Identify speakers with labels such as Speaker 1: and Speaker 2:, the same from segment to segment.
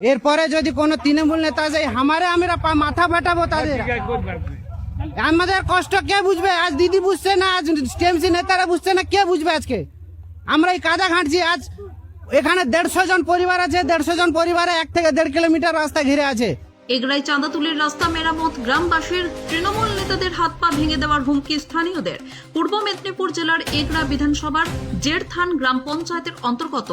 Speaker 1: এরপরে যদি কোনো তৃণমূল নেতা যায় হামারে আমরা মাথা ফাটাবো তাদের। আমাদের কষ্ট কে বুঝবে? আজ দিদি বুঝছে না, আজ টিএমসি নেতারা বুঝছে না, কে বুঝবে আজকে? আমরা এই কাদা ঘাঁটছি, আজ এখানে দেড়শো জন পরিবার আছে, দেড়শো জন পরিবারে এক থেকে দেড় কিলোমিটার রাস্তা ঘিরে আছে।
Speaker 2: এগরাই চাঁদাতুলির রাস্তা মেরামত, গ্রামবাসীর তৃণমূল নেতাদের হাত পা ভেঙে দেওয়ার হুমকি স্থানীয়দের। পূর্ব মেদিনীপুর জেলার এগরা বিধানসভার জেরথান গ্রাম পঞ্চায়েতের অন্তর্গত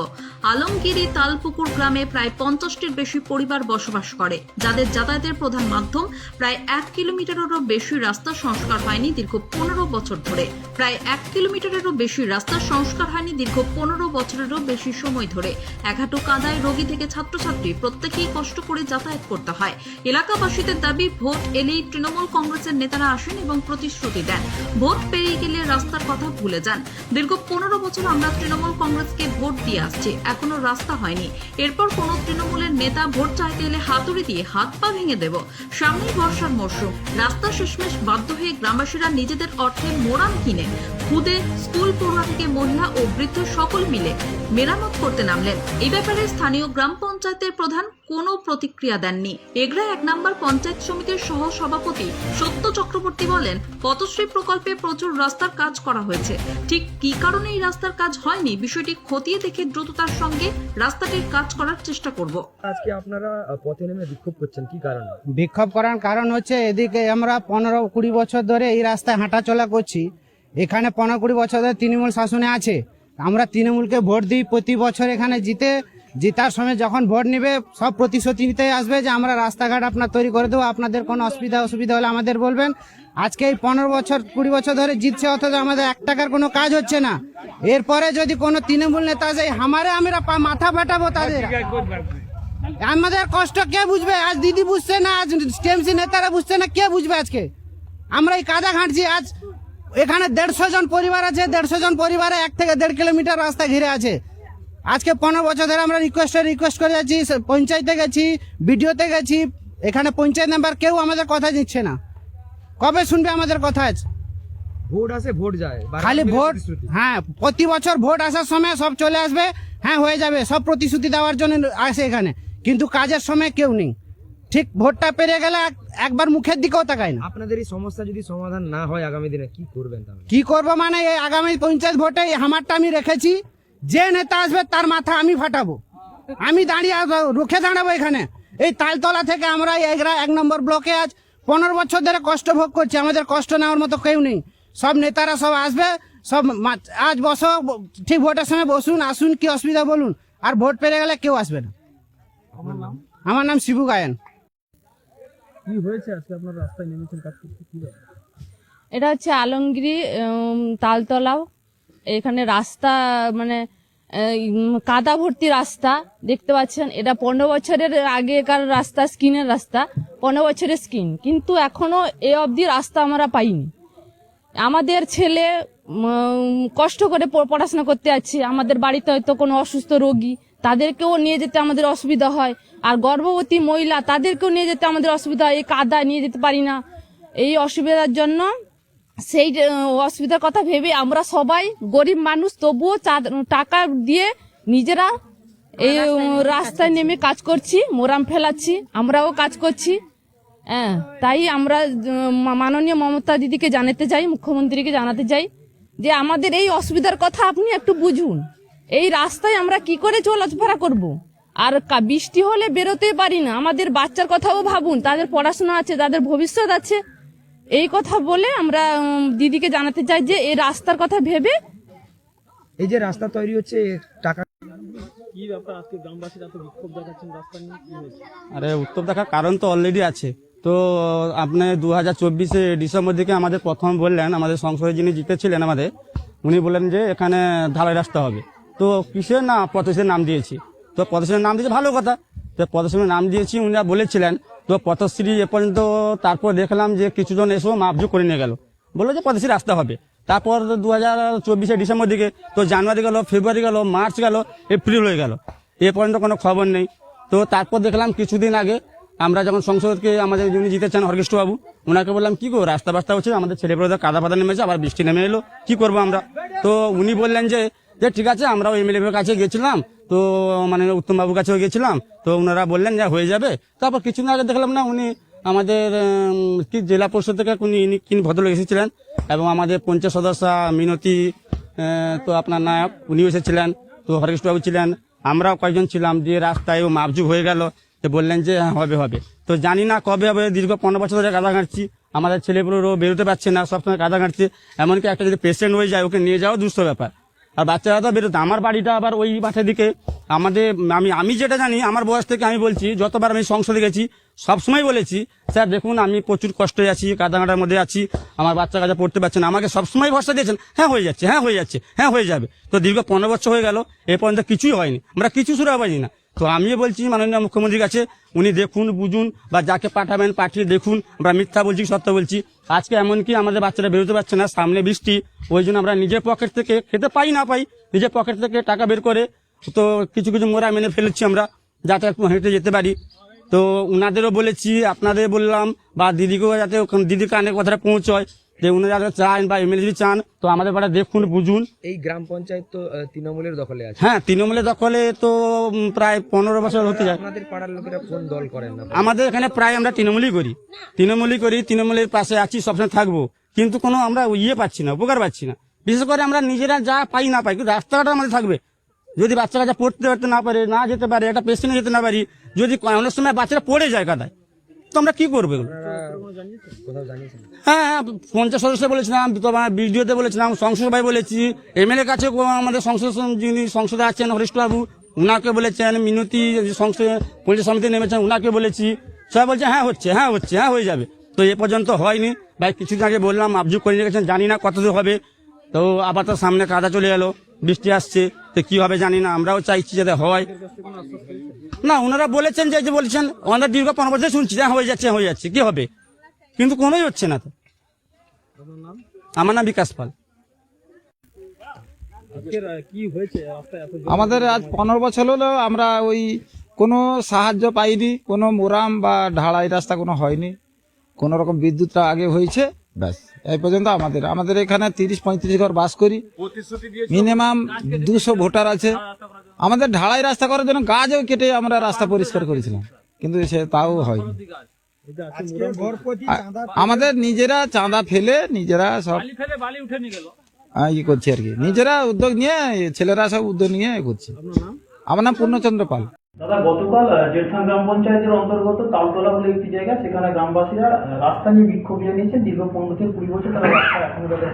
Speaker 2: আলমগিরি তালপুকুর গ্রামে প্রায় পঞ্চাশটির বেশি পরিবার বসবাস করে, যাদের যাতায়াতের প্রধান মাধ্যম প্রায় এক কিলোমিটারেরও বেশি রাস্তা সংস্কার হয়নি দীর্ঘ পনেরো বছর ধরে। প্রায় এক কিলোমিটারেরও বেশি রাস্তা সংস্কার হয়নি দীর্ঘ পনেরো বছরেরও বেশি সময় ধরে। একাটু কাদায় রোগী থেকে ছাত্রছাত্রী প্রত্যেকেই কষ্ট করে যাতায়াত করতে হয়। এলাকাবাসীদের দাবি, ভোট এলেই তৃণমূল কংগ্রেসের নেতারা আসেন এবং প্রতিশ্রুতি দেন। ভোট পেরিয়ে গেলে রাস্তার কথা ভুলে যান। দীর্ঘ পনেরো বছর আমরা তৃণমূল কংগ্রেসকে ভোট দিয়ে আসছি, এখনও রাস্তা হয়নি। এরপর কোন তৃণমূলের নেতা ভোট চাইতে এলে হাতুড়ি দিয়ে হাত পা ভেঙে দেব। সামনেই বর্ষার মরশুম। রাস্তা শেষমেশ বাধ্য হয়ে গ্রামবাসীরা নিজেদের অর্থে মোড়াম কিনে, খুদে, স্কুল পড়ুয়া থেকে মহিলা ও বৃদ্ধ সকল মিলে মেরামত করতে নামলেন। এই ব্যাপারে স্থানীয় গ্রাম পঞ্চায়েতের প্রধান কোনো প্রতিক্রিয়া দেননি। এগরা এক নম্বর পঞ্চায়েত সমিতির সহ সভাপতি সত্য চক্রবর্তী বলেন পথশ্রী প্রকল্পে প্রচুর রাস্তার কাজ করা হয়েছে। ঠিক কি কারণে এই রাস্তার কাজ হয়নি বিষয়টি খতিয়ে দেখে দ্রুততার সঙ্গে রাস্তাটির কাজ করার চেষ্টা করব।
Speaker 3: আজকে আপনারা পথে নেমে বিক্ষোভ করছেন কি কারণে?
Speaker 1: বিক্ষোভ করার কারণ হচ্ছে এদিকে আমরা পনেরো কুড়ি বছর ধরে এই রাস্তায় হাঁটাচলা করছি। এখানে পনেরো কুড়ি বছর ধরে তৃণমূল শাসনে আছে। আমরা তৃণমূলকে ভোট দিই প্রতি বছর এখানে জিতে, জিতার সময় যখন ভোট নিবে সব প্রতিশ্রুতি নিতে আসবে যে আমরা রাস্তাঘাট আপনার তৈরি করে দেবো, আপনাদের কোনো অসুবিধা অসুবিধা হলে আমাদের বলবেন। আজকে এই পনেরো বছর, কুড়ি বছর ধরে জিতছে অথচ আমাদের এক টাকার কোনো কাজ হচ্ছে না। এরপরে যদি কোনো তৃণমূল নেতা যায় আমারে আমরা মাথা ফাটাবো তাদের? আমাদের কষ্ট কে বুঝবে? আজ দিদি বুঝছে না, আজ টিএমসি নেতারা বুঝছে না, কে বুঝবে আজকে? আমরা এই কাদা ঘাঁটছি আজ এখানে দেড়শো জন পরিবার আছে দেড়শো জন পরিবারে এক থেকে দেড় কিলোমিটার রাস্তা ঘিরে আছে। আজকে পনেরো বছর ধরে আমরা রিকোয়েস্টে রিকোয়েস্ট করে যাচ্ছি পঞ্চায়েতে গেছি বিডিওতে গেছি এখানে পঞ্চায়েত মেম্বার কেউ আমাদের কথা দিচ্ছে না। কবে শুনবে আমাদের কথা আজ?
Speaker 3: ভোট আসে ভোট যায়।
Speaker 1: খালি ভোট হ্যাঁ প্রতি বছর ভোট আসার সময় সব চলে আসবে হ্যাঁ হয়ে যাবে সব প্রতিশ্রুতি দেওয়ার জন্য আসে এখানে। কিন্তু কাজের সময় কেউ নেই। ঠিক ভোটটা পেরিয়ে গেলে এক- একবার মুখের দিকেও তাকায় না।
Speaker 3: আপনাদের এই সমস্যা যদি সমাধান না হয় আগামী দিনে কি করবেন তাহলে?
Speaker 1: কি করব মানে এই আগামী পঞ্চায়েত ভোটে এই হামারটা আমি রেখেছি। যে নেতা আসবে তার মাথা আমি ফাটাবো। আমি দাঁড়িয়ে রুখে দাঁড়াবো এখানে। এই তালতলা থেকে আমরা এগরা এক নম্বর ব্লকে আজ পনেরো বছর ধরে কষ্ট ভোগ করছি। আমাদের কষ্ট নেওয়ার মতো কেউ নেই। সব নেতারা সব আসবে সব আজ বসো ঠিক ভোটের সময় বসুন আসুন কি অসুবিধা বলুন। আর ভোট পেরে গেলে কেউ আসবে না। আমার নাম শিবু গায়ন।
Speaker 3: কি হয়েছে আজকে রাস্তায় নেমেছেন কাজ করতে কি
Speaker 4: এটা হচ্ছে আলমগিরি তালতলাও। এখানে রাস্তা মানে কাদা ভর্তি রাস্তা দেখতে পাচ্ছেন। এটা পনেরো বছরের আগেকার রাস্তা, স্কিনের রাস্তা। পনেরো বছরের স্কিন। কিন্তু এখনও এ অবধি রাস্তা আমরা পাইনি। আমাদের ছেলে কষ্ট করে পড়াশোনা করতে যাচ্ছে। আমাদের বাড়িতে হয়তো কোনো অসুস্থ রোগী তাদেরকেও নিয়ে যেতে আমাদের অসুবিধা হয়। আর গর্ভবতী মহিলা তাদেরকেও নিয়ে যেতে আমাদের অসুবিধা হয়। এই কাদা নিয়ে যেতে পারি না। এই অসুবিধার জন্য সেই অসুবিধার কথা ভেবে আমরা সবাই গরিব মানুষ তবুও টাকা দিয়ে নিজেরা এই রাস্তায় নেমে কাজ করছি। মোরাম ফেলাচ্ছি আমরাও কাজ করছি। হ্যাঁ তাই আমরা মাননীয় মমতা দিদিকে জানাতে চাই মুখ্যমন্ত্রীকে জানাতে চাই যে আমাদের এই অসুবিধার কথা আপনি একটু বুঝুন। এই রাস্তায় আমরা কি করে চলাফেরা করব। আর কা- বৃষ্টি হলে বেরোতে পারি না। আমাদের বাচ্চার কথাও ভাবুন তাদের পড়াশোনা আছে তাদের ভবিষ্যৎ আছে। এই কথা বলে আমরা দিদিকে জানাতে চাই যে এই রাস্তার কথা ভেবে
Speaker 3: এই যে রাস্তা তৈরি হচ্ছে টাকা
Speaker 5: আরে উত্তর দেখার কারণ তো অলরেডি আছে। তো আপনি দু হাজার চব্বিশে ডিসেম্বর দিকে আমাদের প্রথম বললেন আমাদের সংসদে যিনি জিতেছিলেন আমাদের উনি বললেন যে এখানে ঢালাই রাস্তা হবে। তো কিসের না পথশ্রীর নাম দিয়েছি। তো পথশ্রীর নাম দিয়েছে, ভালো কথা। তো পথশ্রীর নাম দিয়েছি, উনি বলেছিলেন, তো পথশ্রী এ পর্যন্ত তারপর দেখলাম যে কিছুজন এসেও মাপজু করে নিয়ে গেল। বলল যে পথশ্রী রাস্তা হবে। তারপর দু হাজার চব্বিশে ডিসেম্বর দিকে, তো জানুয়ারি গেল, ফেব্রুয়ারি গেল, মার্চ গেল, এপ্রিল হয়ে গেল। এ পর্যন্ত কোনো খবর নেই। তো তারপর দেখলাম কিছুদিন আগে আমরা যখন সংসদকে, আমাদের যিনি জিতেছেন হরকৃষ্ণ বাবু ওনাকে বললাম, কি গো, রাস্তা বাস্তা হচ্ছে? আমাদের ছেলেপেলেদের কাদা ফাদা নেমেছে, আবার বৃষ্টি নেমে এলো, কি করব আমরা? তো উনি বললেন যে যে ঠিক আছে আমরাও এমএলএ কাছে গেছিলাম, তো মানে উত্তমবাবুর কাছেও গেছিলাম, তো ওনারা বললেন যে হয়ে যাবে। তারপর কিছুদিন আগে দেখলাম না, উনি আমাদের কি জেলা পরিষদ থেকে উনি কিন ভদ্রলোক এসেছিলেন, এবং আমাদের পঞ্চায়েত সদস্য মিনতি তো আপনার নায়ক, উনিও এসেছিলেন, তো হরেকৃষ্ণবাবু ছিলেন, আমরাও কয়েকজন ছিলাম যে রাস্তায় ও মাপজুক হয়ে গেল তো বললেন যে হ্যাঁ হবে হবে। তো জানি না কবে হবে, দীর্ঘ পনেরো বছর ধরে কাদা ঘাঁটছি, আমাদের ছেলেগুলোরও বেরোতে পারছে না, সবসময় কাদা ঘাঁটছে, এমনকি একটা যদি পেশেন্ট হয়ে যায়, ওকে নিয়ে যাওয়া দুস্থ ব্যাপার। আর বাচ্চারা তো বেরোতো আমার বাড়িটা আবার ওই মাঠের দিকে। আমাদের আমি আমি যেটা জানি, আমার বয়স থেকে আমি বলছি, যতবার আমি সংসদে গেছি সবসময় বলেছি, স্যার, দেখুন, আমি প্রচুর কষ্টে আছি কাদাঘাটার মধ্যে আছি, আমার বাচ্চা কাজা পড়তে পারছে না। আমাকে সবসময় ভরসা দিয়েছেন হ্যাঁ হয়ে যাচ্ছে হ্যাঁ হয়ে যাচ্ছে হ্যাঁ হয়ে যাবে। তো দীর্ঘ পনেরো বছর হয়ে গেল, এ পর্যন্ত কিছুই হয়নি। আমরা কিছু শুরু হয়নি না। তো আমিও বলছি, মাননীয় মুখ্যমন্ত্রীর কাছে, উনি দেখুন, বুঝুন, বা যাকে পাঠাবেন, পাঠিয়ে দেখুন, আমরা মিথ্যা বলছি, সত্য বলছি। আজকে এমনকি আমাদের বাচ্চারা বেরোতে পারছে না, সামনে বৃষ্টি, ওই জন্য আমরা নিজের পকেট থেকে খেতে পাই না পাই, নিজের পকেট থেকে টাকা বের করে, তো কিছু কিছু মোড়া মেনে ফেলেছি আমরা, যাতে একটু হেঁটে যেতে পারি। তো উনাদেরও বলেছি, আপনাদের বললাম, বা দিদিকেও যাতে দিদির কানে কথাটা পৌঁছয় যে উনারা যাতে চান বা এমএলএ যদি চান তো আমাদের পাড়া দেখুন বুঝুন।
Speaker 6: এই গ্রাম পঞ্চায়েত তো তৃণমূলের দখলে আছে।
Speaker 5: হ্যাঁ তৃণমূলের দখলে তো প্রায় পনেরো বছর হতে যায়।
Speaker 6: আপনাদের পাড়ার লোকেরা কোন দল করেন না?
Speaker 5: আমাদের এখানে প্রায় আমরা তৃণমূলই করি। তৃণমূলই করি তৃণমূলের পাশে আছি সবসময় থাকব। কিন্তু কোনো আমরা ইয়ে পাচ্ছি না উপকার পাচ্ছি না। বিশেষ করে আমরা নিজেরা যা পাই না পাই কিন্তু রাস্তাঘাট আমাদের থাকবে। যদি বাচ্চা কাচ্চা পড়তে পারতে না পারে না যেতে পারে একটা পেশেন্টে যেতে না পারি যদি অনেক সময় বাচ্চারা পড়ে যায় কাদায় তো আমরা কি করব হ্যাঁ হ্যাঁ পঞ্চায়েত সদস্য বলেছিলাম, তোমার বিডিওতে বলেছিলাম, সংসদ ভাই বলেছি এমএলএ কাছে আমাদের সংসদ যিনি সংসদে আছেন হরিষ্ঠবাবু উনাকে বলেছেন, মিনতি সংসদ, পঞ্চায়েত সমিতি নেমেছেন, উনাকে বলেছি। সবাই বলছে হ্যাঁ হচ্ছে হ্যাঁ হচ্ছে হ্যাঁ হয়ে যাবে। তো এ পর্যন্ত হয়নি। ভাই, কিছুদিন আগে বললাম, আবজুক করে রেখেছেন জানি না কতদূর হবে। তো আবার তো সামনে কাদা চলে গেল বৃষ্টি আসছে তো কি হবে জানি না আমরাও চাইছি যাতে হয়। না ওনারা বলেছেন যে বলেছেন আমাদের দীর্ঘ পনেরো বছর শুনছি হ্যাঁ, হয়ে যাচ্ছে হয়ে যাচ্ছে কি হবে? কিন্তু কোনোই হচ্ছে না তো। আমার নাম বিকাশ পাল?
Speaker 7: আমাদের আজ পনেরো বছর হলো আমরা ওই কোনো সাহায্য পাইনি কোনো মোরাম বা ঢালাই রাস্তা কোনো হয়নি। কোনো রকম বিদ্যুৎটা আগে হয়েছে ব্যাস। এই পর্যন্ত আমাদের। আমাদের এখানে তিরিশ পঁয়ত্রিশ ঘর বাস করি। মিনিমাম দুশো ভোটার আছে। আমাদের ঢালাই রাস্তা করার জন্য গাছও কেটে আমরা রাস্তা পরিষ্কার করেছিলাম। কিন্তু সে তাও হয়নি। আমাদের নিজেরা চাঁদা ফেলে নিজেরা সব ইয়ে করছে আর কি। নিজেরা উদ্যোগ নিয়ে ছেলেরা সব উদ্যোগ নিয়ে করছে। আমার নাম পূর্ণচন্দ্র পাল।
Speaker 8: দাদা, গতকাল জেঠথান গ্রাম পঞ্চায়েতের অন্তর্গত তালতলা বলে একটি জায়গা, সেখানে গ্রামবাসীরা রাস্তা নিয়ে বিক্ষোভ জানিয়েছেন। দীর্ঘ পনেরো থেকে কুড়ি বছর তারা রাস্তা এখনও তাদের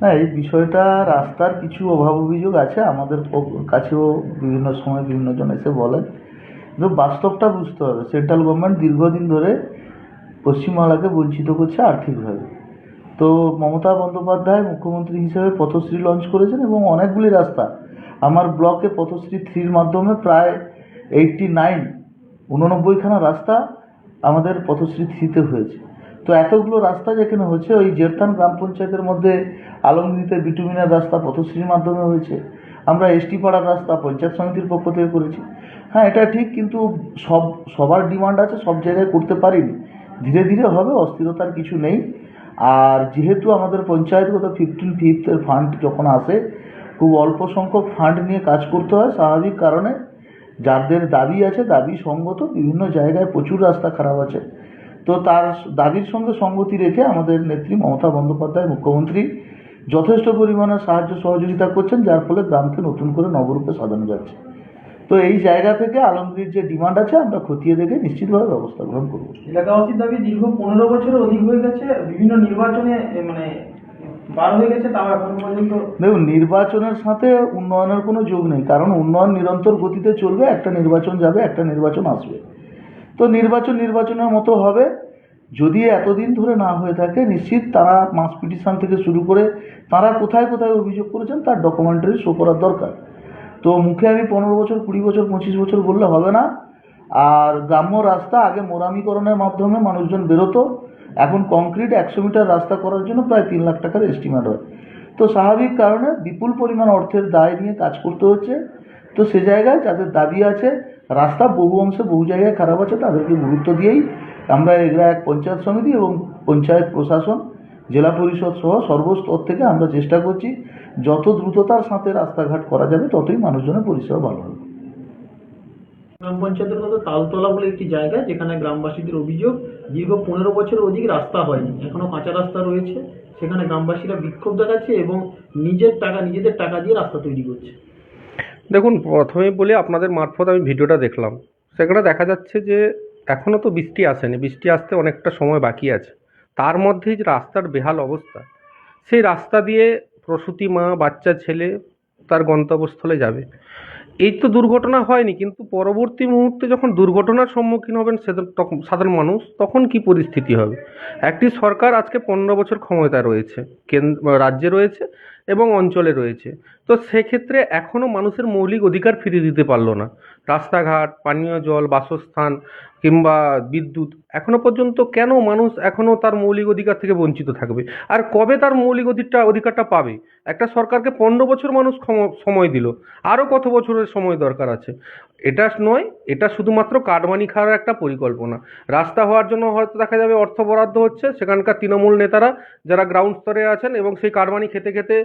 Speaker 9: না, এই বিষয়টা রাস্তার কিছু অভাব অভিযোগ আছে। আমাদের কাছেও বিভিন্ন সময় বিভিন্ন জন এসে বলেন। কিন্তু বাস্তবটা বুঝতে হবে। সেন্ট্রাল গভর্নমেন্ট দীর্ঘদিন ধরে পশ্চিমবাংলাকে বঞ্চিত করছে আর্থিকভাবে। তো মমতা বন্দ্যোপাধ্যায় মুখ্যমন্ত্রী হিসেবে পথশ্রী লঞ্চ করেছেন এবং অনেকগুলি রাস্তা আমার ব্লকে পথশ্রী থ্রির মাধ্যমে প্রায় এইটটি নাইন উননব্বইখানা রাস্তা আমাদের পথশ্রী থ্রিতে হয়েছে। তো এতগুলো রাস্তা যেখানে হচ্ছে ওই জেরথান গ্রাম পঞ্চায়েতের মধ্যে আলমগীরিতে বিটুমিনার রাস্তা পথশ্রীর মাধ্যমে হয়েছে। আমরা এসটি পাড়ার রাস্তা পঞ্চায়েত সমিতির পক্ষ থেকে করেছি। হ্যাঁ এটা ঠিক, কিন্তু সব, সবার ডিমান্ড আছে, সব জায়গায় করতে পারিনি। ধীরে ধীরে হবে, অস্থিরতার কিছু নেই। আর যেহেতু আমাদের পঞ্চায়েতগত ফিফটিন ফিফথের ফান্ড যখন আসে খুব অল্প সংখ্যক ফান্ড নিয়ে কাজ করতে হয়। স্বাভাবিক কারণে যাদের দাবি আছে, দাবি সঙ্গত বিভিন্ন জায়গায় প্রচুর রাস্তা খারাপ আছে। তো তার দাবির সঙ্গে সঙ্গতি রেখে আমাদের নেত্রী মমতা বন্দ্যোপাধ্যায় মুখ্যমন্ত্রী যথেষ্ট পরিমাণে সাহায্য সহযোগিতা করছেন, যার ফলে গ্রামকে নতুন করে নবরূপে সাজানো যাচ্ছে। তো এই জায়গা থেকে আলমগীর যে ডিমান্ড আছে, আমরা খতিয়ে দেখে নিশ্চিতভাবে ব্যবস্থা গ্রহণ করব।
Speaker 8: এলাকাবাসীর দাবি দীর্ঘ পনেরো বছরের অধিক হয়ে গেছে। বিভিন্ন নির্বাচনে মানে
Speaker 9: দেখুন, নির্বাচনের সাথে উন্নয়নের কোনো যোগ নেই, কারণ উন্নয়ন নিরন্তর গতিতে চলবে, একটা নির্বাচন যাবে, একটা নির্বাচন আসবে। তো নির্বাচন নির্বাচনের মতো হবে, যদি এতদিন ধরে না হয়ে থাকে, নিশ্চিত তারা মাস পিটিশন থেকে শুরু করে তারা কোথায় কোথায় অভিযোগ করেছেন, তার ডকুমেন্টারি শো করার দরকার। তো মুখে আমি পনেরো বছর, কুড়ি বছর, পঁচিশ বছর বললে হবে না। আর গ্রাম্য রাস্তা আগে মোরামিকরণের মাধ্যমে মানুষজন বেরোতো এখন কংক্রিট একশো মিটার রাস্তা করার জন্য প্রায় তিন লাখ টাকার এস্টিমেট হয়। তো স্বাভাবিক কারণে বিপুল পরিমাণ অর্থের দায় নিয়ে কাজ করতে হচ্ছে। তো সে জায়গায় যাদের দাবি আছে, রাস্তা বহু অংশে বহু জায়গায় খারাপ আছে, তাদেরকে গুরুত্ব দিয়েই আমরা এগুলা এক পঞ্চায়েত সমিতি এবং পঞ্চায়েত প্রশাসন, জেলা পরিষদ সহ সর্বস্তর থেকে আমরা চেষ্টা করছি, যত দ্রুততার সাথে রাস্তাঘাট করা যাবে, ততই মানুষজনের পরিষেবা ভালো হবে।
Speaker 8: গ্রাম পঞ্চায়েতের মতো তালতলা বলে একটি জায়গা, যেখানে গ্রামবাসীদের অভিযোগ দীর্ঘ পনেরো বছরের অধিক রাস্তা হয়নি, এখনও কাঁচা রাস্তা রয়েছে। সেখানে গ্রামবাসীরা বিক্ষোভ দেখাচ্ছে এবং নিজের টাকা, নিজেদের টাকা দিয়ে রাস্তা তৈরি করছে।
Speaker 10: দেখুন, প্রথমে বলে আপনাদের মারফত আমি ভিডিওটা দেখলাম। সেখানে দেখা যাচ্ছে যে এখনও তো বৃষ্টি আসেনি। বৃষ্টি আসতে অনেকটা সময় বাকি আছে। তার মধ্যেই যে রাস্তার বেহাল অবস্থা, সেই রাস্তা দিয়ে প্রসূতি মা, বাচ্চা, ছেলে তার গন্তব্যস্থলে যাবে। এই তো দুর্ঘটনা হয়নি, কিন্তু পরবর্তী মুহূর্তে যখন দুর্ঘটনার সম্মুখীন হবেন তখন, সাধারণ মানুষ, তখন কি পরিস্থিতি হবে? একটি সরকার আজকে পনেরো বছর ক্ষমতায় রয়েছে, কেন্দ্র, রাজ্যে রয়েছে এবং অঞ্চলে রয়েছে। তো সেক্ষেত্রে এখনও মানুষের মৌলিক অধিকার ফিরিয়ে দিতে পারল না। রাস্তাঘাট, পানীয় জল, বাসস্থান কিংবা বিদ্যুৎ এখনও পর্যন্ত কেন মানুষ এখনও তার মৌলিক অধিকার থেকে বঞ্চিত থাকবে? আর কবে তার মৌলিক অধিকারটা অধিকারটা পাবে? একটা সরকারকে পনেরো বছর মানুষ সময় দিল। আরও কত বছরের সময় দরকার আছে? এটা নয়, এটা শুধুমাত্র কাটমানি খাওয়ার একটা পরিকল্পনা। রাস্তা হওয়ার জন্য হয়তো দেখা যাবে অর্থ বরাদ্দ হচ্ছে। সেখানকার তৃণমূল নেতারা যারা গ্রাউন্ড স্তরে আছেন এবং সেই কাটমানি খেতে খেতে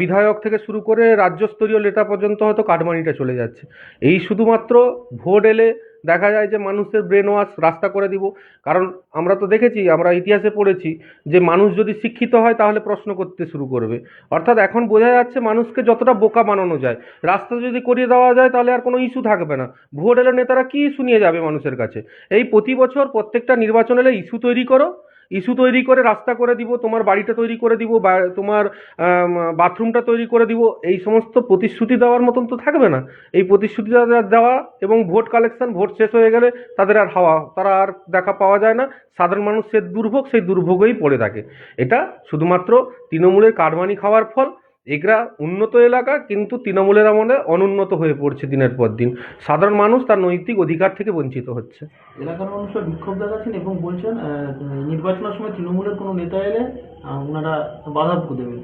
Speaker 10: বিধায়ক থেকে শুরু করে রাজ্যস্তরীয় নেতা পর্যন্ত হয়তো কাটমানিটা চলে যাচ্ছে। এই শুধুমাত্র ভোট এলে দেখা যায় যে মানুষের ব্রেন ওয়াশ রাস্তা করে দিব। কারণ আমরা তো দেখেছি, আমরা ইতিহাসে পড়েছি যে মানুষ যদি শিক্ষিত হয় তাহলে প্রশ্ন করতে শুরু করবে। অর্থাৎ এখন বোঝা যাচ্ছে মানুষকে যতটা বোকা বানানো যায়, রাস্তা যদি করিয়ে দেওয়া যায় তাহলে আর কোনো ইস্যু থাকবে না। ভোট এলে নেতারা কী ইস্যু নিয়ে যাবে মানুষের কাছে? এই প্রতি বছর প্রত্যেকটা নির্বাচন এলে ইস্যু তৈরি করো ইস্যু তৈরি করে রাস্তা করে দিব, তোমার বাড়িটা তৈরি করে দিব, বা তোমার বাথরুমটা তৈরি করে দিব, এই সমস্ত প্রতিশ্রুতি দেওয়ার মতন তো থাকবে না। এই প্রতিশ্রুতি দেওয়া- এবং ভোট কালেকশন, ভোট শেষ হয়ে গেলে তাদের আর হাওয়া, তারা আর দেখা পাওয়া যায় না। সাধারণ মানুষের দুর্ভোগ, সেই দুর্ভোগেই পড়ে থাকে। এটা শুধুমাত্র তৃণমূলের কারবানি খাওয়ার ফল এগরা উন্নত এলাকা কিন্তু তৃণমূলের আমলে অনুন্নত হয়ে পড়ছে দিনের পর দিন। সাধারণ মানুষ তার নৈতিক অধিকার থেকে বঞ্চিত হচ্ছে।
Speaker 8: এলাকার মানুষরা বিক্ষোভ দেখাচ্ছেন এবং বলছেন নির্বাচনের সময় তৃণমূলের কোনো নেতা এলে ওনারা বাধা দেবেন।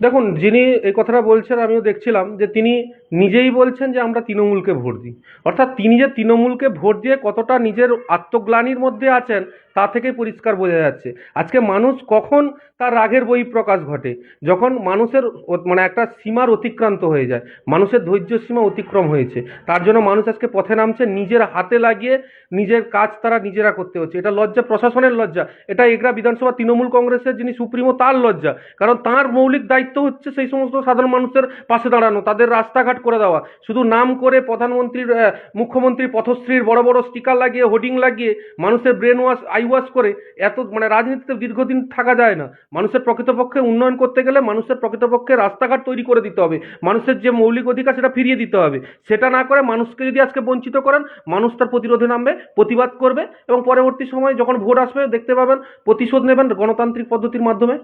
Speaker 10: দেখুন যিনি এই কথাটা বলছেন আমিও দেখছিলাম যে তিনি নিজেই বলছেন যে আমরা তৃণমূলকে ভোট দিই। অর্থাৎ তিনি যে তৃণমূলকে ভোট দিয়ে কতটা নিজের আত্মগ্লানির মধ্যে আছেন, তা থেকেই পরিষ্কার বোঝা যাচ্ছে। আজকে মানুষ কখন তার রাগের বহিঃপ্রকাশ ঘটে? যখন মানুষের মানে একটা সীমার অতিক্রান্ত হয়ে যায়, মানুষের ধৈর্য সীমা অতিক্রম হয়েছে, তার জন্য মানুষ আজকে পথে নামছে, নিজের হাতে লাগিয়ে নিজের কাজ তারা নিজেরা করতে হচ্ছে। এটা লজ্জা, প্রশাসনের লজ্জা। এটা এগরা বিধানসভা তৃণমূল কংগ্রেসের যিনি সুপ্রিমো, তার লজ্জা। কারণ তার মৌলিক দায়িত্ব হচ্ছে সেই সমস্ত সাধারণ মানুষের পাশে দাঁড়ানো, তাদের রাস্তাঘাট করে দেওয়া। শুধু নাম করে প্রধানমন্ত্রীর আহ, মুখ্যমন্ত্রীর পথশ্রীর বড় বড় স্টিকার লাগিয়ে হোর্ডিং লাগিয়ে মানুষের ব্রেন ওয়াশ আই ওয়াশ করে এত মানে রাজনীতিতে দীর্ঘদিন থাকা যায় না। মানুষের প্রকৃতপক্ষে উন্নয়ন করতে গেলে মানুষের প্রকৃতপক্ষে রাস্তাঘাট তৈরি করে দিতে হবে। মানুষের যে মৌলিক অধিকার সেটা ফিরিয়ে দিতে হবে। সেটা না করে মানুষকে যদি আজকে বঞ্চিত করেন মানুষ তার প্রতিরোধে নামবে প্রতিবাদ করবে এবং পরবর্তী সময় যখন ভোট আসবে দেখতে পাবেন প্রতিশোধ নেবেন গণতান্ত্রিক পদ্ধতির মাধ্যমে।